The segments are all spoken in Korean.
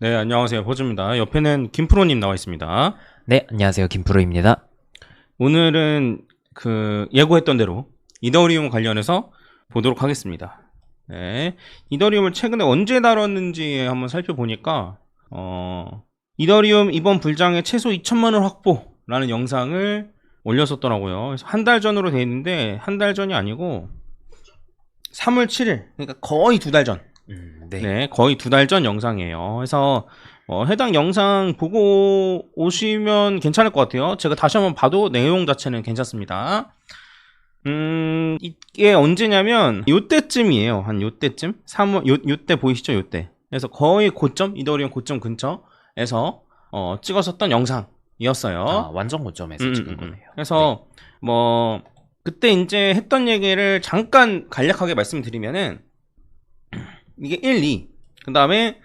네, 안녕하세요. 호주입니다. 옆에는 김프로님 나와 있습니다. 네, 안녕하세요. 김프로입니다. 오늘은 그 예고했던 대로 이더리움 관련해서 보도록 하겠습니다. 네. 이더리움을 최근에 언제 다뤘는지 한번 살펴보니까, 어, 이더리움 이번 불장에 최소 2천만 원 확보라는 영상을 올렸었더라고요. 그래서 한 달 전으로 돼 있는데, 한 달 전이 아니고, 3월 7일. 그러니까 거의 두 달 전. 음, 네. 거의 두 달 전 영상이에요. 그래서 어, 해당 영상 보고 오시면 괜찮을 것 같아요. 제가 다시 한번 봐도 내용 자체는 괜찮습니다. 음, 이게 언제냐면 요때쯤이에요. 한 요때쯤? 3월 요 요때 보이시죠? 요때. 그래서 거의 고점 이더리움 고점 근처에서 어, 찍었었던 영상이었어요. 아, 완전 고점에서 음, 찍은 음, 음. 거네요. 그래서 뭐 그때 이제 했던 얘기를 잠깐 간략하게 말씀드리면은 이게 1, 2. 그 다음에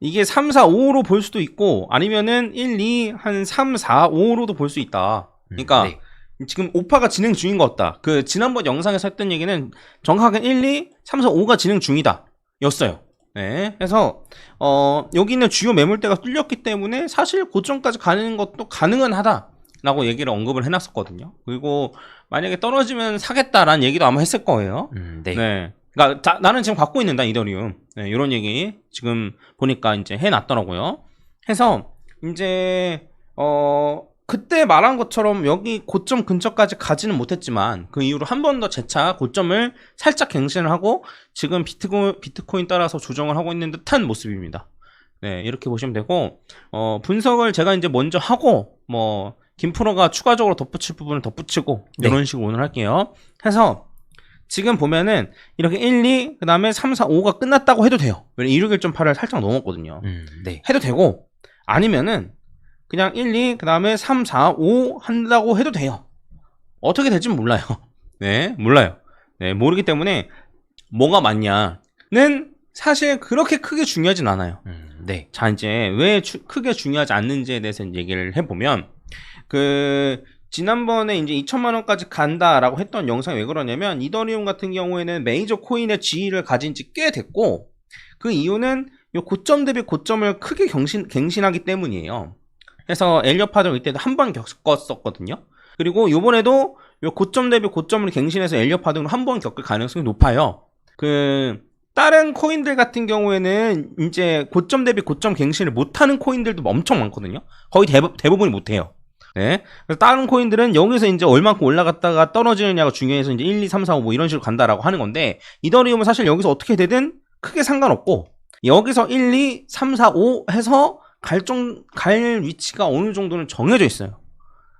이게 3, 4, 5로 볼 수도 있고 아니면은 1, 2, 한 3, 4, 5로도 볼 수 있다. 음, 그러니까 네. 지금 오파가 진행 중인 것 같다. 그 지난번 영상에서 했던 얘기는 정확하게 1, 2, 3, 4, 5가 진행 중이다. 였어요. 네. 그래서 어, 여기 있는 주요 매물대가 뚫렸기 때문에 사실 고점까지 가는 것도 가능은 하다 라고 얘기를 언급을 해놨었거든요. 그리고 만약에 떨어지면 사겠다라는 얘기도 아마 했을 거예요. 음, 네. 네. 그러니까 자- 나는 지금 갖고 있는 다 이더리움. 네, 이런 얘기 지금 보니까 이제 해놨더라고요. 해서 이제 어 그때 말한 것처럼 여기 고점 근처까지 가지는 못했지만 그 이후로 한 번 더 재차 고점을 살짝 갱신을 하고 지금 비트코, 비트코인 따라서 조정을 하고 있는 듯한 모습입니다. 네, 이렇게 보시면 되고 어 분석을 제가 이제 먼저 하고 뭐 김프로가 추가적으로 덧붙일 부분을 덧붙이고 네. 이런 식으로 오늘 할게요. 해서 지금 보면은 이렇게 1, 2, 그 다음에 3, 4, 5가 끝났다고 해도 돼요. 왜냐면 26.118을 살짝 넘었거든요. 음, 네. 해도 되고, 아니면은 그냥 1, 2, 그 다음에 3, 4, 5 한다고 해도 돼요. 어떻게 될지 몰라요. 네, 몰라요. 네, 모르기 때문에 뭐가 맞냐는 사실 그렇게 크게 중요하진 않아요. 음, 네. 자, 이제 왜 추- 크게 중요하지 않는지에 대해서 얘기를 해보면, 그, 지난번에 이제 2천만 원까지 간다라고 했던 영상이 왜 그러냐면, 이더리움 같은 경우에는 메이저 코인의 지위를 가진 지 꽤 됐고, 그 이유는 요 고점 대비 고점을 크게 경신, 갱신하기 때문이에요. 그래서 엘리엇 파동 이때도 한 번 겪었었거든요. 그리고 요번에도 요 고점 대비 고점을 갱신해서 엘리엇 파동을 한 번 겪을 가능성이 높아요. 그, 다른 코인들 같은 경우에는 이제 고점 대비 고점 갱신을 못하는 코인들도 엄청 많거든요. 거의 대부, 대부분이 못해요. 네. 그래서 다른 코인들은 여기서 이제 얼만큼 올라갔다가 떨어지느냐가 중요해서 이제 1, 2, 3, 4, 5 뭐 이런 식으로 간다라고 하는 건데, 이더리움은 사실 여기서 어떻게 되든 크게 상관없고, 여기서 1, 2, 3, 4, 5 해서 갈, 정, 갈 위치가 어느 정도는 정해져 있어요.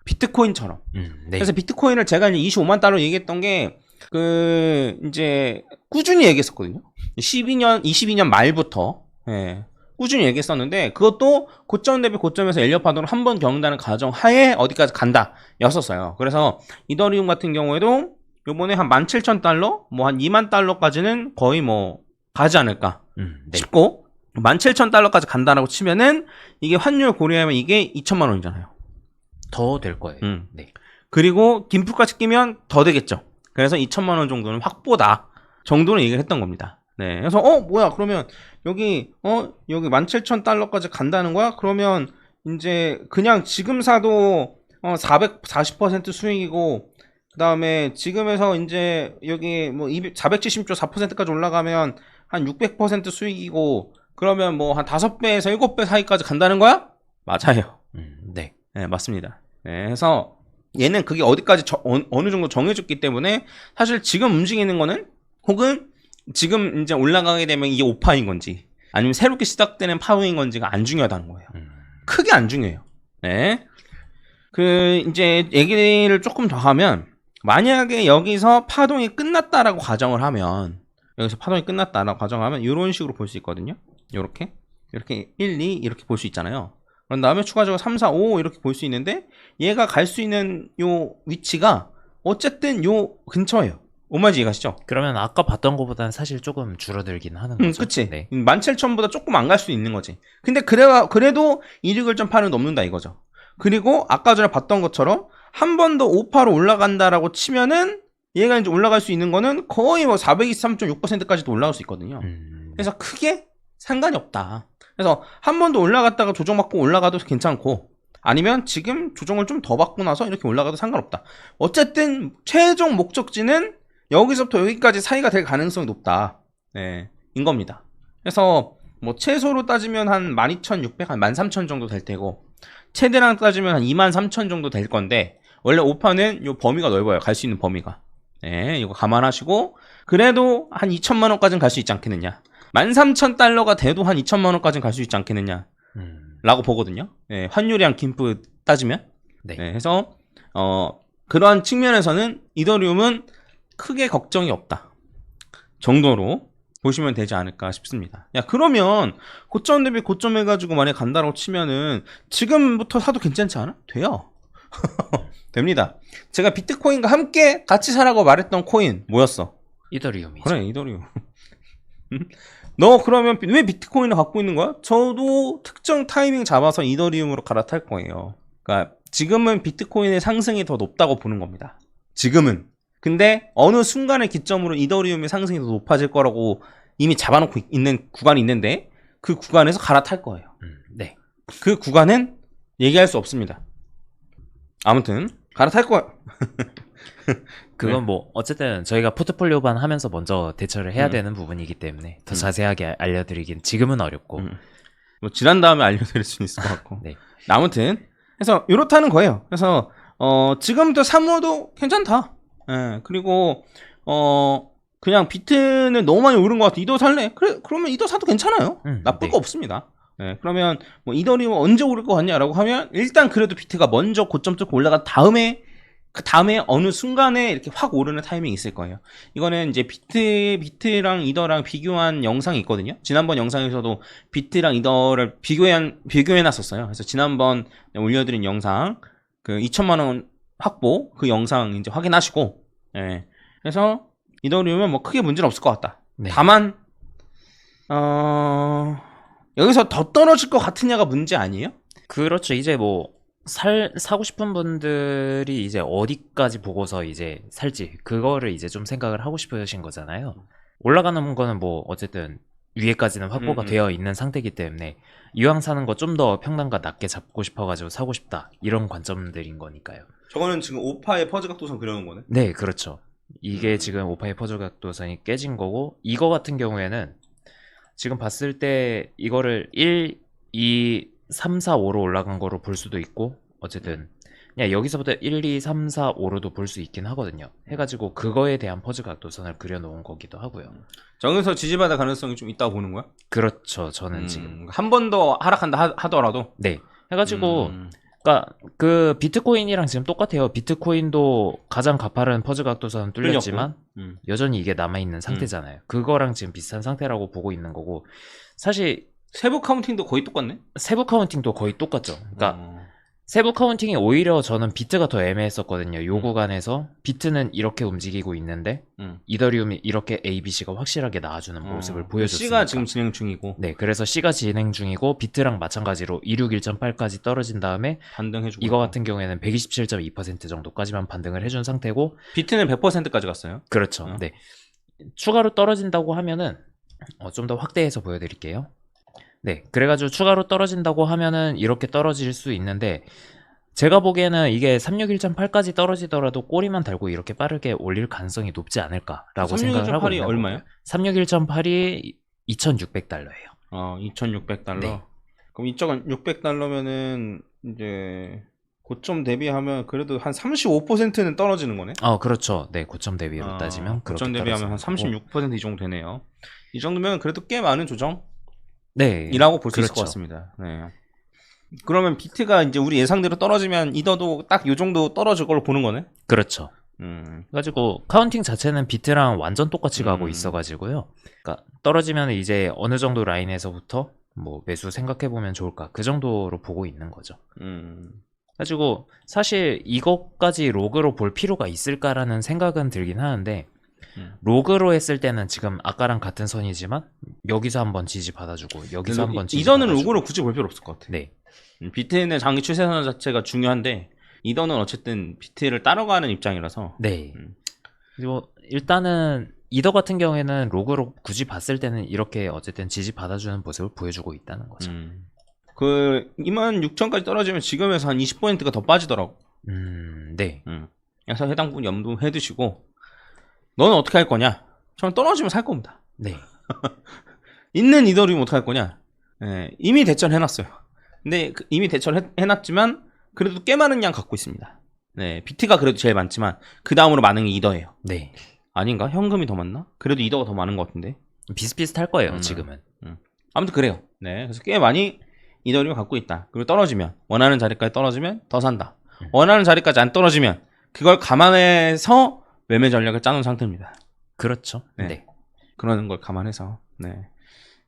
비트코인처럼. 음, 네. 그래서 비트코인을 제가 이제 25만 달러 얘기했던 게, 그, 이제, 꾸준히 얘기했었거든요. 12년, 22년 말부터, 예, 꾸준히 얘기했었는데, 그것도 고점 대비 고점에서 엘리엇 파동을 한 번 겪는다는 가정 하에 어디까지 간다, 였었어요. 그래서, 이더리움 같은 경우에도, 요번에 한 17,000달러, 뭐 한 2만 달러까지는 거의 뭐, 가지 않을까 음, 네. 싶고, 17,000달러까지 간다라고 치면은, 이게 환율 고려하면 이게 2천만 원이잖아요. 더 될 거예요. 음. 네. 그리고 김프까지 끼면 더 되겠죠. 그래서 2천만 원 정도는 확보다 정도는 얘기를 했던 겁니다. 네. 그래서 어 뭐야 그러면 여기 어 여기 17,000달러까지 간다는 거야? 그러면 이제 그냥 지금 사도 어 440% 수익이고 그다음에 지금에서 이제 여기 뭐 200, 470조 4%까지 올라가면 한 600% 수익이고 그러면 뭐 한 5배에서 7배 사이까지 간다는 거야? 맞아요. 음, 네. 네, 맞습니다. 네, 그래서 얘는 그게 어디까지 저- 어, 어느 정도 정해졌기 때문에 사실 지금 움직이는 거는 혹은 지금 이제 올라가게 되면 이게 오파인 건지 아니면 새롭게 시작되는 파동인 건지가 안 중요하다는 거예요. 음, 크게 안 중요해요. 네. 그 이제 얘기를 조금 더 하면 만약에 여기서 파동이 끝났다라고 가정을 하면 여기서 파동이 끝났다라고 가정하면 이런 식으로 볼 수 있거든요. 이렇게 이렇게 1, 2 이렇게 볼 수 있잖아요. 그런 다음에 추가적으로 3, 4, 5 이렇게 볼 수 있는데 얘가 갈 수 있는 요 위치가 어쨌든 요 근처예요. 오마지 이해가시죠? 그러면 아까 봤던 것보다는 사실 조금 줄어들긴 하는 응, 거죠. 그치. 네. 17,000보다 조금 안 갈 수 있는 거지. 근데 그래, 그래도 1위글점파는 넘는다 이거죠. 그리고 아까 전에 봤던 것처럼 한 번 더 5파로 올라간다라고 치면은 얘가 이제 올라갈 수 있는 거는 거의 뭐 423.6%까지도 올라갈 수 있거든요. 음, 그래서 크게 상관이 없다. 그래서 한 번 더 올라갔다가 조정받고 올라가도 괜찮고 아니면 지금 조정을 좀 더 받고 나서 이렇게 올라가도 상관없다. 어쨌든 최종 목적지는 여기서부터 여기까지 사이가 될 가능성이 높다. 네, 인 겁니다. 그래서 뭐 최소로 따지면 한 12,600, 한 13,000 정도 될 테고 최대랑 따지면 한 23,000 정도 될 건데 원래 오파는 요 범위가 넓어요. 갈 수 있는 범위가. 네, 이거 감안하시고 그래도 한 2천만 원까지는 갈 수 있지 않겠느냐. 13,000달러가 돼도 한 2천만 원까지는 갈 수 있지 않겠느냐. 음, 라고 보거든요. 예, 환율이랑 김프 따지면. 네. 네, 해서 어 그러한 측면에서는 이더리움은 크게 걱정이 없다. 정도로 보시면 되지 않을까 싶습니다. 야, 그러면 고점 대비 고점 해가지고 만약 간다고 치면은 지금부터 사도 괜찮지 않아? 돼요. 됩니다. 제가 비트코인과 함께 같이 사라고 말했던 코인 뭐였어? 이더리움이죠. 그래 이더리움 너 그러면 비- 왜 비트코인을 갖고 있는 거야? 저도 특정 타이밍 잡아서 이더리움으로 갈아탈 거예요 그러니까 지금은 비트코인의 상승이 더 높다고 보는 겁니다 지금은 근데 어느 순간의 기점으로 이더리움의 상승이 더 높아질 거라고 이미 잡아놓고 있- 있는 구간이 있는데 그 구간에서 갈아탈 거예요 음, 네. 그 구간은 얘기할 수 없습니다 아무튼 갈아탈 거예요 그건 네. 뭐 어쨌든 저희가 포트폴리오반 하면서 먼저 대처를 해야 음. 되는 부분이기 때문에 더 음. 자세하게 알려드리긴 지금은 어렵고 음. 뭐 지난 다음에 알려드릴 수는 있을 것 같고. 네. 아무튼 그래서 이렇다는 거예요. 그래서 어 지금부터 사모도 괜찮다. 예 그리고 어 그냥 비트는 너무 많이 오른 것 같아. 이더 살래? 그래 그러면 이더 사도 괜찮아요. 음, 나쁠 네. 거 없습니다. 예 그러면 뭐 이더리움 언제 오를 것 같냐라고 하면 일단 그래도 비트가 먼저 고점 뚫고 올라간 다음에 그 다음에 어느 순간에 이렇게 확 오르는 타이밍이 있을 거예요. 이거는 이제 비트 비트랑 이더랑 비교한 영상이 있거든요. 지난번 영상에서도 비트랑 이더를 비교한 비교해 놨었어요. 그래서 지난번 올려드린 영상 그 2천만 원 확보 그 영상 이제 확인하시고 예. 그래서 이더리움은 뭐 크게 문제는 없을 것 같다. 네. 다만 어 여기서 더 떨어질 것 같으냐가 문제 아니에요? 그렇죠. 이제 뭐 살, 사고 싶은 분들이 이제 어디까지 보고서 이제 살지, 그거를 이제 좀 생각을 하고 싶으신 거잖아요. 올라가는 거는 뭐 어쨌든 위에까지는 확보가 음, 음. 되어 있는 상태이기 때문에 이왕 사는 거 좀 더 평단가 낮게 잡고 싶어가지고 사고 싶다. 이런 관점들인 거니까요. 저거는 지금 오파의 퍼즐 각도선 그려놓은 거네. 네, 그렇죠. 이게 음. 지금 오파의 퍼즐 각도선이 깨진 거고, 이거 같은 경우에는 지금 봤을 때 이거를 1, 2, 3, 4, 5로 올라간 거로 볼 수도 있고, 어쨌든 그냥 여기서부터 1, 2, 3, 4, 5로도 볼 수 있긴 하거든요. 해가지고 그거에 대한 퍼즐 각도선을 그려놓은 거기도 하고요. 저기서 지지받을 가능성이 좀 있다고 보는 거야? 그렇죠. 저는 음, 지금 한 번 더 하락한다 하, 더라도 네. 해가지고 음, 그러니까 그 비트코인이랑 지금 똑같아요. 비트코인도 가장 가파른 퍼즐 각도선 뚫렸지만 음. 여전히 이게 남아 있는 상태잖아요. 그거랑 지금 비슷한 상태라고 보고 있는 거고, 사실 세부 카운팅도 거의 똑같네. 세부 카운팅도 거의 똑같죠. 그러니까 어. 세부 카운팅이 오히려 저는 비트가 더 애매했었거든요. 요 음. 구간에서 비트는 이렇게 움직이고 있는데 음. 이더리움이 이렇게 A, B, C가 확실하게 나와주는 모습을 어. 보여줬으니까. C가 지금 진행 중이고 네, 그래서 C가 진행 중이고 비트랑 마찬가지로 261.8까지 떨어진 다음에 반등해주고 이거. 같은 경우에는 127.2% 정도까지만 반등을 해준 상태고 비트는 100%까지 갔어요. 그렇죠. 어. 네. 추가로 떨어진다고 하면은 어, 좀 더 확대해서 보여드릴게요. 네, 그래가지고 추가로 떨어진다고 하면은 이렇게 떨어질 수 있는데 제가 보기에는 이게 361.8까지 떨어지더라도 꼬리만 달고 이렇게 빠르게 올릴 가능성이 높지 않을까라고 생각을 하고 361.8이 있는 얼마요? 361.8이 2,600달러예요. 어, 2,600달러. 네. 그럼 이쪽은 600달러면은 이제 고점 대비하면 그래도 한 35%는 떨어지는 거네. 어, 그렇죠. 네, 고점 대비로 아, 따지면 그렇게 고점 대비하면 한 떨어지는 거고. 36%이 정도 되네요. 이 정도면 그래도 꽤 많은 조정 이라고 네, 볼수 있을 것 그렇죠. 같습니다. 네. 그러면 비트가 이제 우리 예상대로 떨어지면 이더도 딱 요 정도 떨어질 걸로 보는 거네. 그렇죠. 음. 그래가지고 카운팅 자체는 비트랑 완전 똑같이 가고 음. 있어가지고요. 그러니까 떨어지면 이제 어느 정도 라인에서부터 뭐 매수 생각해 보면 좋을까 그 정도로 보고 있는 거죠. 음. 가지고 사실 이것까지 로그로 볼 필요가 있을까라는 생각은 들긴 하는데 음. 로그로 했을 때는 지금 아까랑 같은 선이지만 여기서 한번 지지 받아주고 여기서 한번 지지 이더는 받아주고. 로고를 굳이 볼 필요 없을 것 같아. 네, 음, 비트는 장기 추세선 자체가 중요한데 이더는 어쨌든 비트를 따라가는 입장이라서 네. 음. 그리고 일단은 이더 같은 경우에는 로그로 굳이 봤을 때는 이렇게 어쨌든 지지 받아주는 모습을 보여주고 있다는 거죠. 음. 그 26,000까지 떨어지면 지금에서 한 20%가 더 빠지더라고. 음, 네. 음. 그래서 해당 부분 염두해 두시고 너는 어떻게 할 거냐? 저는 떨어지면 살 겁니다. 네. 있는 이더리움 어떻게 할 거냐? 예, 이미 대처를 해놨어요. 근데 그- 이미 대처를 해, 해놨지만 그래도 꽤 많은 양 갖고 있습니다. 네, 비트가 그래도 제일 많지만 그 다음으로 많은 게 이더예요. 네. 아닌가? 현금이 더 많나? 그래도 이더가 더 많은 것 같은데. 비슷비슷할 거예요, 음. 지금은. 아무튼 그래요. 네, 그래서 꽤 많이 이더리움 갖고 있다. 그리고 떨어지면 원하는 자리까지 떨어지면 더 산다. 음. 원하는 자리까지 안 떨어지면 그걸 감안해서 매매 전략을 짜놓은 상태입니다. 그렇죠. 네. 네. 그러는 걸 감안해서. 네.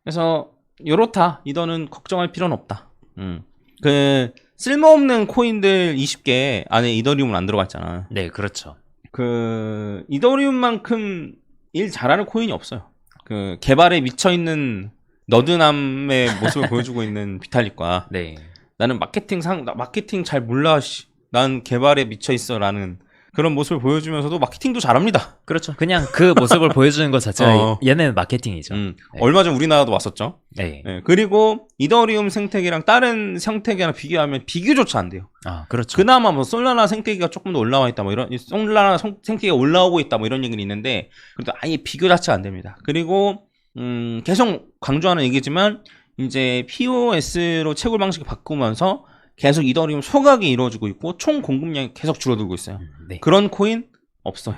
그래서 요렇다. 이더는 걱정할 필요는 없다. 음. 그 쓸모없는 코인들 20개 안에 이더리움은 안 들어가 있잖아. 네, 그렇죠. 그 이더리움만큼 일 잘하는 코인이 없어요. 그 개발에 미쳐 있는 너드남의 모습을 보여주고 있는 비탈릭과 네. 나는 마케팅 상나 마케팅 잘 몰라 씨. 난 개발에 미쳐 있어라는 그런 모습을 보여주면서도 마케팅도 잘합니다. 그렇죠. 그냥 그 모습을 보여주는 것 자체가 어. 얘네는 마케팅이죠. 음, 네. 얼마 전 우리나라도 왔었죠. 네. 예, 그리고 이더리움 생태계랑 다른 생태계랑 비교하면 비교조차 안 돼요. 아, 그렇죠. 그나마 뭐 솔라나 생태계가 조금 더 올라와 있다 뭐 이런 솔라나 성- 생태계가 올라오고 있다 뭐 이런 얘기는 있는데 그래도 아예 비교 자체가 안 됩니다. 그리고 음, 계속 강조하는 얘기지만 이제 POS로 채굴 방식을 바꾸면서 계속 이더리움 소각이 이루어지고 있고 총 공급량이 계속 줄어들고 있어요. 음, 네. 그런 코인 없어요.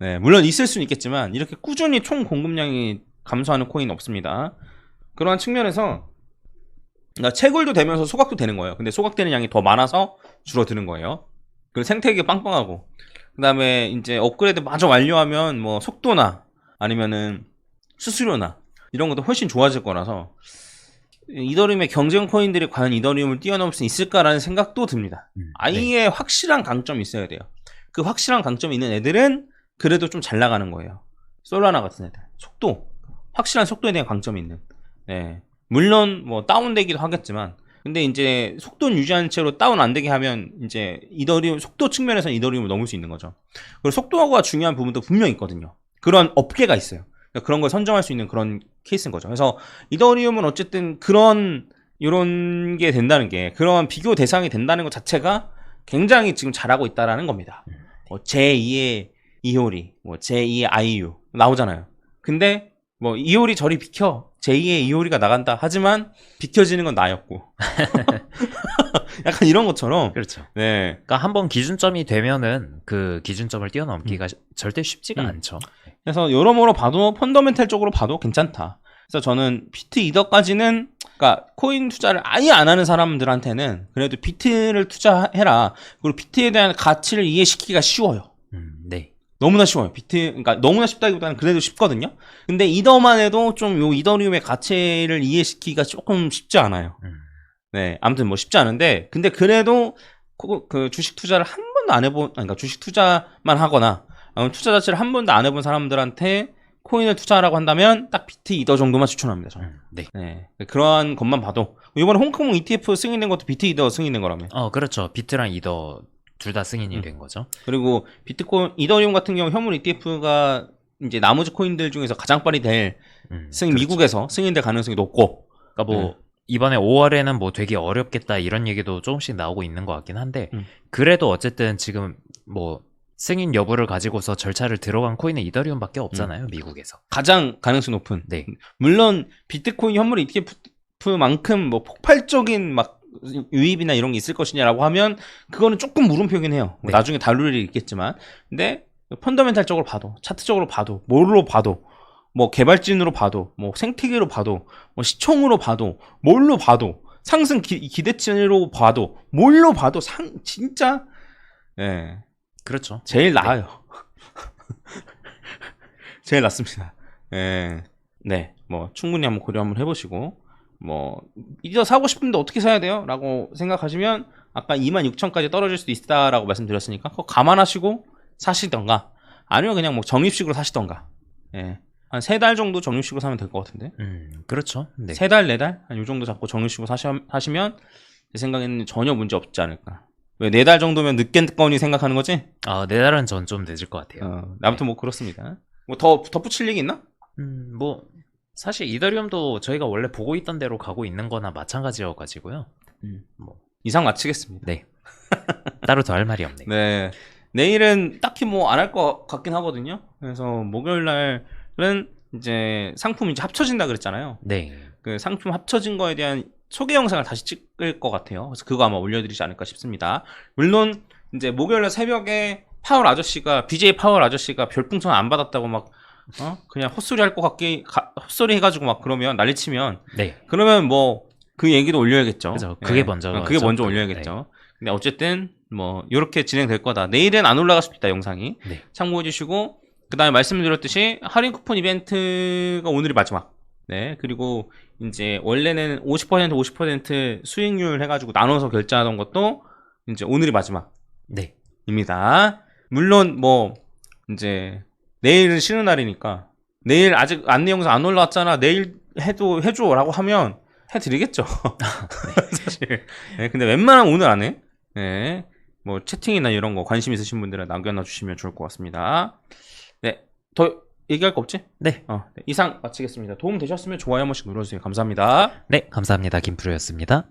네, 물론 있을 수는 있겠지만 이렇게 꾸준히 총 공급량이 감소하는 코인 없습니다. 그러한 측면에서 그러니까 채굴도 되면서 소각도 되는 거예요. 근데 소각되는 양이 더 많아서 줄어드는 거예요. 그리고 생태계 빵빵하고 그다음에 이제 업그레이드 마저 완료하면 뭐 속도나 아니면은 수수료나 이런 것도 훨씬 좋아질 거라서 이더리움의 경쟁 코인들이 과연 이더리움을 뛰어넘을 수 있을까라는 생각도 듭니다. 음, 네. 아예 확실한 강점이 있어야 돼요. 그 확실한 강점이 있는 애들은 그래도 좀 잘 나가는 거예요. 솔라나 같은 애들. 속도. 확실한 속도에 대한 강점이 있는. 네. 물론 뭐 다운되기도 하겠지만 근데 이제 속도는 유지하는 채로 다운 안 되게 하면 이제 이더리움 속도 측면에서 이더리움을 넘을 수 있는 거죠. 그리고 속도가 중요한 부분도 분명히 있거든요. 그런 업계가 있어요. 그러니까 그런 걸 선정할 수 있는 그런 케이스인 거죠. 그래서 이더리움은 어쨌든 그런 이런 게 된다는 게 그런 비교 대상이 된다는 것 자체가 굉장히 지금 잘하고 있다라는 겁니다. 뭐 제2의 이효리, 뭐 제2의 아이유 나오잖아요. 근데 뭐 이효리 저리 비켜 제2의 이효리가 나간다 하지만 비켜지는 건 나였고 약간 이런 것처럼 그렇죠. 네 그러니까 한번 기준점이 되면은 그 기준점을 뛰어넘기가 절대 쉽지가 음. 않죠. 그래서 여러모로 봐도 펀더멘탈적으로 봐도 괜찮다. 그래서 저는 비트 이더까지는 그러니까 코인 투자를 아예 안 하는 사람들한테는 그래도 비트를 투자해라. 그리고 비트에 대한 가치를 이해시키기가 쉬워요. 너무나 쉬워요. 비트 그러니까 너무나 쉽다기보다는 그래도 쉽거든요. 근데 이더만 해도 좀 요 이더리움의 가치를 이해시키기가 조금 쉽지 않아요. 음. 네, 아무튼 뭐 쉽지 않은데, 근데 그래도 그, 그 주식 투자를 한 번도 안 해본, 아니, 그러니까 주식 투자만 하거나, 투자 자체를 한 번도 안 해본 사람들한테 코인을 투자하라고 한다면 딱 비트 이더 정도만 추천합니다. 저는. 음, 네. 네, 그러한 것만 봐도 이번에 홍콩 ETF 승인된 것도 비트 이더 승인된 거라며. 어, 그렇죠. 비트랑 이더 둘 다 승인이 음. 된 거죠. 그리고 비트코인 이더리움 같은 경우 현물 ETF가 이제 나머지 코인들 중에서 가장 빨리 될 음, 승인 그렇죠. 미국에서 승인될 가능성이 높고. 그러니까 뭐 네. 이번에 5월에는 뭐 되게 어렵겠다 이런 얘기도 조금씩 나오고 있는 것 같긴 한데 음. 그래도 어쨌든 지금 뭐 승인 여부를 가지고서 절차를 들어간 코인은 이더리움밖에 음. 없잖아요 미국에서. 가장 가능성이 높은. 네. 물론 비트코인 현물 ETF만큼 뭐 폭발적인 막 유입이나 이런 게 있을 것이냐라고 하면 그거는 조금 물음표긴 해요. 뭐 네. 나중에 다룰 일이 있겠지만. 근데 펀더멘탈적으로 봐도 차트적으로 봐도 뭘로 봐도 뭐 개발진으로 봐도 뭐 생태계로 봐도 뭐 시총으로 봐도 뭘로 봐도 상승 기, 기대치로 봐도 뭘로 봐도 상 진짜 예 그렇죠. 제일 나아요. 제일 낫습니다. 예. 네. 뭐 충분히 한번 고려 한번 해보시고 뭐 이거 사고 싶은데 어떻게 사야 돼요? 라고 생각하시면 아까 26,000까지 떨어질 수도 있다라고 말씀드렸으니까 그거 감안하시고 사시던가 아니면 그냥 뭐 적립식으로 사시던가 예. 한 세 달 정도 적립식으로 사면 될 것 같은데 음 그렇죠. 네. 세 달, 네 달? 한 요 정도 잡고 적립식으로 사시, 사시면 제 생각에는 전혀 문제 없지 않을까 왜 네 달 정도면 늦겠거니 생각하는 거지? 아 네 달은 전 좀 늦을 것 같아요. 어, 아무튼 뭐 그렇습니다. 뭐 더 덧붙일 얘기 있나? 음, 뭐 사실 이더리움도 저희가 원래 보고 있던 대로 가고 있는 거나 마찬가지여 가지고요. 이상 마치겠습니다. 네. 따로 더 할 말이 없네요. 네. 내일은 딱히 뭐 안 할 것 같긴 하거든요. 그래서 목요일 날은 이제 상품 이제 합쳐진다 그랬잖아요. 네. 그 상품 합쳐진 거에 대한 소개 영상을 다시 찍을 것 같아요. 그래서 그거 아마 올려드리지 않을까 싶습니다. 물론 이제 목요일 날 새벽에 파월 아저씨가 BJ 파월 아저씨가 별풍선 안 받았다고 막 어? 그냥 헛소리 할 것 같게 가- 헛소리 해가지고 막 그러면 난리치면 네. 그러면 뭐 그 얘기도 올려야겠죠. 그죠. 그게 예. 먼저죠. 어, 그게 먼저 올려야겠죠. 근데 어쨌든 뭐 이렇게 진행될 거다. 내일은 안 올라갈 수도 있다 영상이. 네. 참고해 주시고 그다음에 말씀드렸듯이 할인 쿠폰 이벤트가 오늘이 마지막. 네. 그리고 이제 원래는 50% 50% 수익률 해가지고 나눠서 결제하던 것도 이제 오늘이 마지막입니다. 네. 물론 뭐 이제 내일은 쉬는 날이니까 내일 아직 안내 영상 안 올라왔잖아. 내일 해도 해줘라고 하면 해드리겠죠. 사실. 네, 근데 웬만하면 오늘 안 해. 네. 뭐 채팅이나 이런 거 관심 있으신 분들은 남겨놔 주시면 좋을 것 같습니다. 네. 더 얘기할 거 없지? 네. 어, 네. 이상 마치겠습니다. 도움 되셨으면 좋아요 한 번씩 눌러주세요. 감사합니다. 네, 감사합니다. 김프로였습니다.